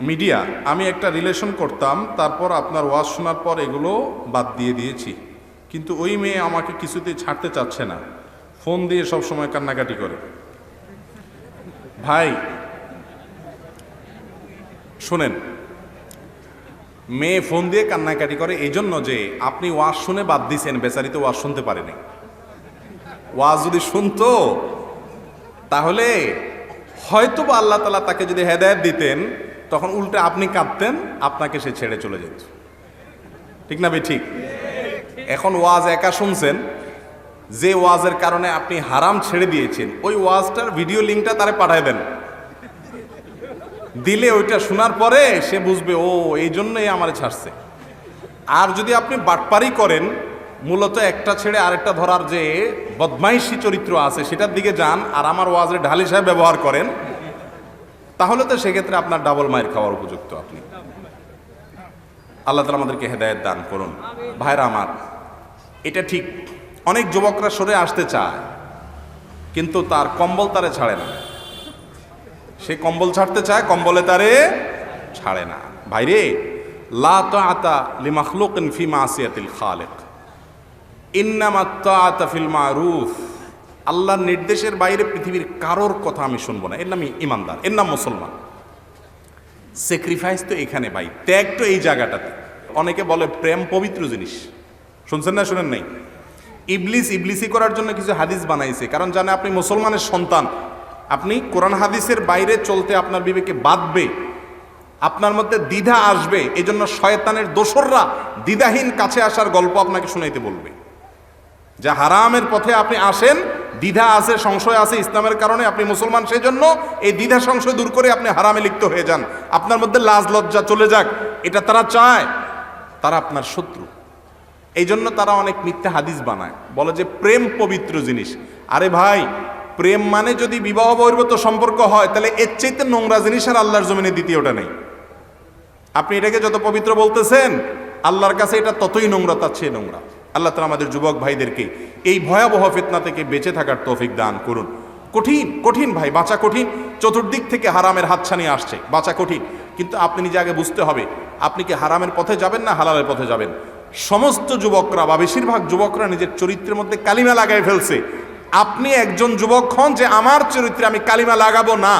Media, আমি একটা relation করতাম, তারপর আপনার ওয়াজ শোনার পর এগুলো বাদ দিয়ে দিয়েছি। কিন্তু ওই মেয়ে আমাকে কিছুতেই ছাড়তে চাচ্ছে না। ফোন দিয়ে সব সময় কান্নাকাটি করে। ভাই, শোনেন, মেয়ে ফোন দিয়ে কান্নাকাটি করে এই জন্য যে আপনি ওয়াজ শুনে বাদ দিয়েছেন বেচারি তো ওয়াজ শুনতে পারেনি। ওয়াজ যদি শুনতো, তাহলে হয়তো বা আল্লাহ তালা তাকে যদি হেদায়ত দিতেন তখন উল্টে আপনি কাঁদতেন আপনাকে সে ছেড়ে চলে যেত। ঠিক না বে ঠিক। এখন ওয়াজ একা শুনছেন, যে ওয়াজের কারণে আপনি হারাম ছেড়ে দিয়েছেন, ওই ওয়াজটার ভিডিও লিঙ্কটা তারে পাঠায় দেন। দিলে ওইটা শোনার পরে সে বুঝবে, ও, এই জন্যই আমারে ছাড়ছে। আর যদি আপনি বাটপারি করেন, মূলত একটা ছেড়ে আরেকটা ধরার যে বদমাইশি চরিত্র আছে, সেটার দিকে যান, আর আমার ওয়াজের ঢালি সাহেব ব্যবহার করেন তাহলে তো সেক্ষেত্রে আপনার ডাবল মায়ের খাওয়ার উপযুক্ত আপনি। আল্লাহ তালা আমাদেরকে হেদায়ত দান করুন। ভাইরা আমার, এটা ঠিক, অনেক যুবকরা সরে আসতে চায়, কিন্তু তার কম্বল তারে ছাড়ে না। সে কম্বল ছাড়তে চায়, কম্বলে তারে ছাড়ে না। ভাইরে, লা তাআতা লিমাখলুকিন ফি মাসিয়াতিল খালিক। ইন্নামা তাআতা ফিল মারুফ। আল্লাহর নির্দেশের বাইরে পৃথিবীর কারোর কথা আমি শুনব না। এর নাম ইমানদার, এর নাম মুসলমান। স্যাক্রিফাইস তো এখানে ভাই, ত্যাগ তো এই জায়গাটাতে। অনেকে বলে প্রেম পবিত্র জিনিস। শুনছেন না, শুনেন নাই? ইবলিস ইবলিসি করার জন্য কিছু হাদিস বানাইছে, কারণ জানে আপনি মুসলমানের সন্তান। আপনি কোরআন হাদিসের বাইরে চলতে আপনার বিবেকে বাঁধবে, আপনার মধ্যে দ্বিধা আসবে এই জন্য শয়তানের দোসররা দ্বিধাহীন কাছে আসার গল্প আপনাকে শুনাইতে বলবে। যা হারামের পথে আপনি আসেন দ্বিধা আছে, সংশয় আছে ইসলামের কারণে আপনি মুসলমান সেই জন্য এই দ্বিধা, সংশয় দূর করে আপনি হারামে লিপ্ত হয়ে যান। আপনার মধ্যে লাজ, লজ্জা চলে যাক, এটা তারা চায়। তারা আপনার শত্রু। এই জন্য তারা অনেক মিথ্যা হাদিস বানায়। বলে যে প্রেম পবিত্র জিনিস। আরে ভাই, প্রেম মানে যদি বিবাহ বহির্ভূত সম্পর্ক হয়, তাহলে এর চাইতে নোংরা জিনিস আর আল্লাহর জমিনে দ্বিতীয়টা নেই। আপনি এটাকে যত পবিত্র বলতেছেন, আল্লাহর কাছে এটা ততই নোংরা, তার চেয়ে নোংরা। আল্লাহ তালা আমাদের যুবক ভাইদেরকে এই ভয়াবহ ফিতনা থেকে বেঁচে থাকার তৌফিক দান করুন। কঠিন কঠিন ভাই, বাঁচা কঠিন। চতুর্দিক থেকে হারামের হাতছানি আসছে, বাঁচা কঠিন। কিন্তু আপনি নিজে আগে বুঝতে হবে, আপনি কি হারামের পথে যাবেন না হালালের পথে যাবেন? সমস্ত যুবকরা বা বেশিরভাগ যুবকরা নিজের চরিত্রের মধ্যে কালিমা লাগাই ফেলছে। আপনি একজন যুবক হন যে আমার চরিত্রে আমি কালিমা লাগাবো না।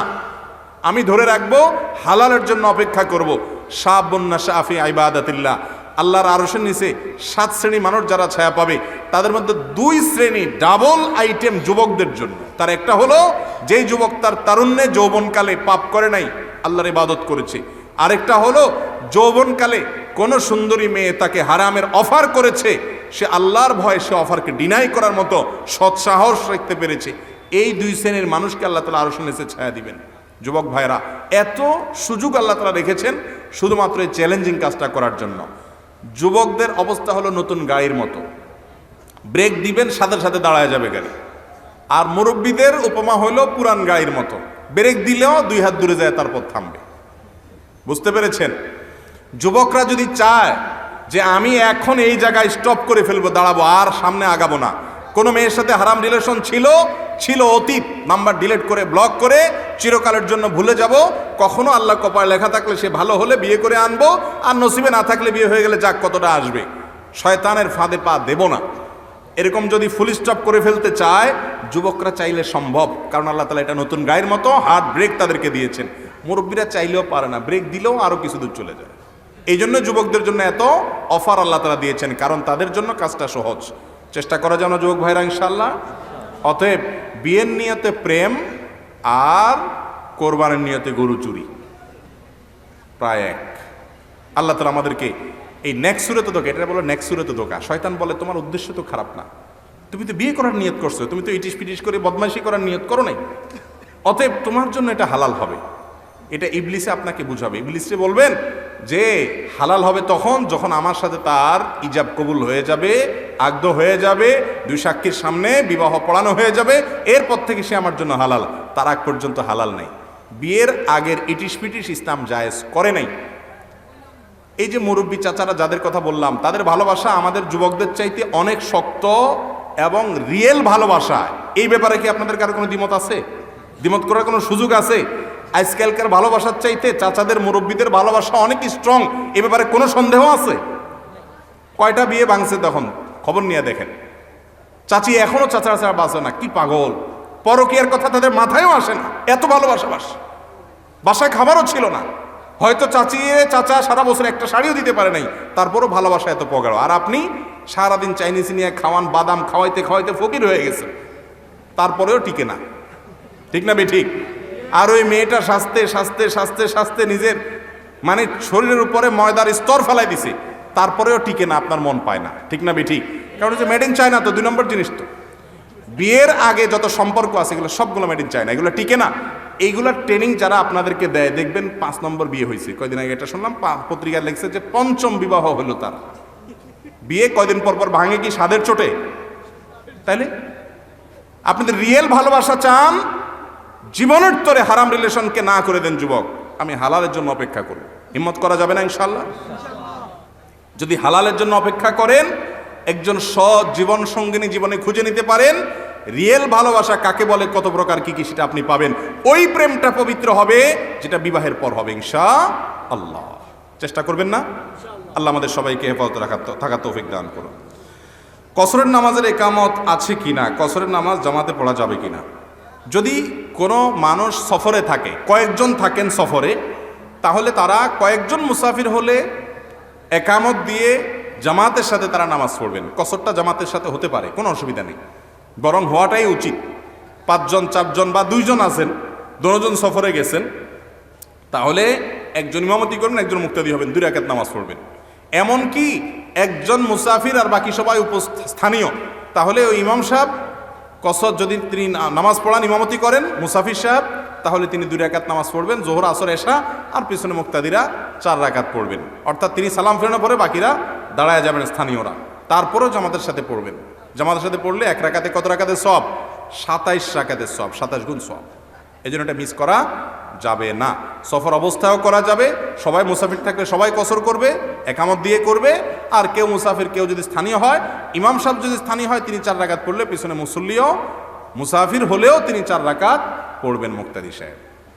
আমি ধরে রাখব, হালালের জন্য অপেক্ষা করব। শাহবন্যা শাফি আইবাদাতিল্লাহ আল্লাহর আরশের নিচে সাত শ্রেণি মানুষ যারা ছায়া পাবে, তাদের মধ্যে দুই শ্রেণি ডাবল আইটেম যুবকদের জন্য। তার একটা হলো, যেই যুবক তার তারুণ্যে যৌবনকালে পাপ করে নাই, আল্লাহর ইবাদত করেছে। আরেকটা হলো, যৌবনকালে কোন সুন্দরী মেয়ে তাকে হারামের অফার করেছে, সে আল্লাহর ভয়ে সে অফারকে ডিনাই করার মতো সৎসাহস রাখতে পেরেছে। এই দুই শ্রেণির মানুষকে আল্লাহ তালা আরশের নিচে ছায়া দিবেন। যুবক ভাইরা এত সুযোগ আল্লাহ তালা রেখেছেন শুধুমাত্র এই চ্যালেঞ্জিং কাজটা করার জন্য। যুবকদের অবস্থা হলো নতুন গাড়ির মতো। ব্রেক দিবেন, সাথে সাথে দাঁড়ায় যাবে গাড়ি। আর মুরব্বীদের উপমা হলো পুরান গাড়ির মতো। ব্রেক দিলেও দুই হাত দূরে যায়, তারপর থামবে। বুঝতে পেরেছেন? যুবকরা যদি চায় যে আমি এখন এই জায়গায় স্টপ করে ফেলব, দাঁড়াবো, আর সামনে আগাবো না। কোনো মেয়ের সাথে হারাম রিলেশন ছিল? ছিল অতীত। নাম্বার ডিলিট করে, ব্লক করে, চিরকালের জন্য ভুলে যাব। কখনো আল্লাহ কপায় লেখা থাকলে সে ভালো হলে বিয়ে করে আনব। আর নসিবে না থাকলে বিয়ে হয়ে গেলে যাক কতটা আসবে। শয়তানের ফাঁদে পা দেব না। এরকম যদি ফুল স্টপ করে ফেলতে চায়, যুবকরা চাইলে সম্ভব। কারণ আল্লাহ তালা এটা নতুন গায়ের মতো হার্ড ব্রেক তাদেরকে দিয়েছেন। মুরব্বীরা চাইলেও পারে না। ব্রেক দিলেও আরও কিছু দূর চলে যায়। এই জন্য যুবকদের জন্য এত অফার আল্লাহ তালা দিয়েছেন। কারণ তাদের জন্য কাজটা সহজ। চেষ্টা করা যেন যুবক ভাইরা ইনশাল্লাহ অতএব বিয়ের নিয়তে প্রেম আর কোরবানের নিয়তে গরু চুরি। প্রায় এক। আল্লাহ তালা আমাদেরকে এই নেক্সট সুরে তো দোকা এটা বলো নেক্সট সুরে তো দোকা শয়তান বলে, তোমার উদ্দেশ্য তো খারাপ না। তুমি তো বিয়ে করার নিয়ত করছ, তুমি তো ইটিস পিটিস করে বদমাইশি করার নিয়ত করো নাই। অতএব তোমার জন্য এটা হালাল হবে। এটা ইবলিসে আপনাকে বুঝাবে। ইবলিসে বলবেন যে হালাল হবে তখন, যখন আমার সাথে তার ইজাব কবুল হয়ে যাবে আগ্ধ হয়ে যাবে, দুই সাক্ষীর সামনে বিবাহ পড়ানো হয়ে যাবে, এরপর থেকে সে আমার জন্য হালাল। তার আগ পর্যন্ত হালাল নেই। বিয়ের আগের ইটিস পিটিস ইসলাম জায়েজ করে নাই। এই যে মুরব্বী চাচারা যাদের কথা বললাম, তাদের ভালোবাসা আমাদের যুবকদের চাইতে অনেক শক্ত এবং রিয়েল ভালোবাসা। এই ব্যাপারে কি আপনাদের কারও কোনো দ্বিমত আছে? দ্বিমত করার কোনো সুযোগ আছে? আজকালকার ভালোবাসার চাইতে চাচাদের, মুরব্বীদের ভালোবাসা অনেক স্ট্রং এ ব্যাপারে কোনো সন্দেহ আছে? কয়টা বিয়ে ভাঙছে তখন? খবর নিয়ে দেখেন। চাচি এখনও চাচা চাচা বাঁচে না, কি পাগল। পরকীয়ার কথা তাদের মাথায়ও আসে না। এত ভালোবাসা বাস। বাসায় খাবারও ছিল না। হয়তো চাচিয়ে চাচা সারা বছর একটা শাড়িও দিতে পারে নাই। তারপরও ভালোবাসা এত পগাড়ো। আর আপনি সারাদিন চাইনিজ নিয়ে খাওয়ান, বাদাম খাওয়াইতে খাওয়াইতে ফকির হয়ে গেছে তারপরেও টিকে না। ঠিক না বে ঠিক? আর ওই মেয়েটা সাজতে সাজতে সাজতে সাজতে নিজের মানে শরীরের উপরে ময়দার স্তর ফেলাই দিছে। তারপরেও টিকে না, আপনার মন পায় না। ঠিক না বে ঠিক কারণ হচ্ছে মেড ইন চায়না তো, দুই নম্বর জিনিস তো। বিয়ের আগে যত সম্পর্ক আছে, এগুলো সবগুলো মেড ইন চায়না এগুলো টিকে না। এইগুলোর ট্রেনিং যারা আপনাদেরকে দেয়, দেখবেন পাঁচ নম্বর বিয়ে হয়েছে। কয়দিন আগে এটা শুনলাম পত্রিকায় লেখছে যে পঞ্চম বিবাহ হলো তার। বিয়ে কয়দিন পর পর ভাঙে কি স্বাদের চোটে? তাইলে? আপনাদের রিয়েল ভালোবাসা চান জীবনের তরে হারাম রিলেশনকে না করে দেন যুবক, আমি হালালের জন্য অপেক্ষা করব। হিম্মত করা যাবে না ইনশাল্লাহ যদি হালালের জন্য অপেক্ষা করেন, একজন সৎ জীবন সঙ্গিনী জীবনে খুঁজে নিতে পারেন, রিয়েল ভালোবাসা কাকে বলে, কত প্রকার, কি কি সেটা আপনি পাবেন। ওই প্রেমটা পবিত্র হবে, যেটা বিবাহের পর হবে ইনশা আল্লাহ চেষ্টা করবেন না? আল্লাহ আমাদের সবাইকে হেফাজত রাখার থাকার তৌফিক দান করুন। কসরের নামাজের একামত আছে কিনা? কসরের নামাজ জামাতে পড়া যাবে কিনা? যদি কোনো মানুষ সফরে থাকে, কয়েকজন থাকেন সফরে, তাহলে তারা কয়েকজন মুসাফির হলে একামত দিয়ে জামাতের সাথে তারা নামাজ পড়বেন। কসরটা জামাতের সাথে হতে পারে, কোনো অসুবিধা নেই। বরং হওয়াটাই উচিত। পাঁচজন, চারজন বা দুইজন আছেন দুজন সফরে গেছেন, তাহলে একজন ইমামতি করবেন, একজন মুক্তাদি হবেন, দুই রাকাত নামাজ পড়বেন। এমনকি একজন মুসাফির আর বাকি সবাই উপস্থ- স্থানীয়, তাহলে ওই ইমাম সাহেব কসর যদি তিনি নামাজ পড়ান, ইমামতি করেন, মুসাফির সাহেব, তাহলে তিনি দুই রাকাত নামাজ পড়বেন, জোহর, আসর, এশা আর পিছনে মুক্তাদিরা চার রাকাত পড়বেন। অর্থাৎ তিনি সালাম ফেরানোর পরে বাকিরা দাঁড়ায় যাবেন স্থানীয়রা। তারপরেও জামাতের সাথে পড়বেন। জামাতের সাথে পড়লে এক রাকাতে কত রাকাতে সব সাতাইশ রাকাতের সব সাতাশ গুণ সব এই জন্য এটা মিস করা যাবে না। সফর অবস্থাও করা যাবে, সবাই মুসাফির থাকলে সবাই কসর করবে, একামত দিয়ে করবে, আর কেউ মুসাফির, কেউ যদি স্থানীয় হয়, ইমাম সাহেব যদি স্থানীয় হয়, তিনি চার রাকাত পড়লে পিছনে মুসল্লিও মুসাফির হলেও তিনি চার রাকাত পড়বেন মুক্তাদি সাহেব।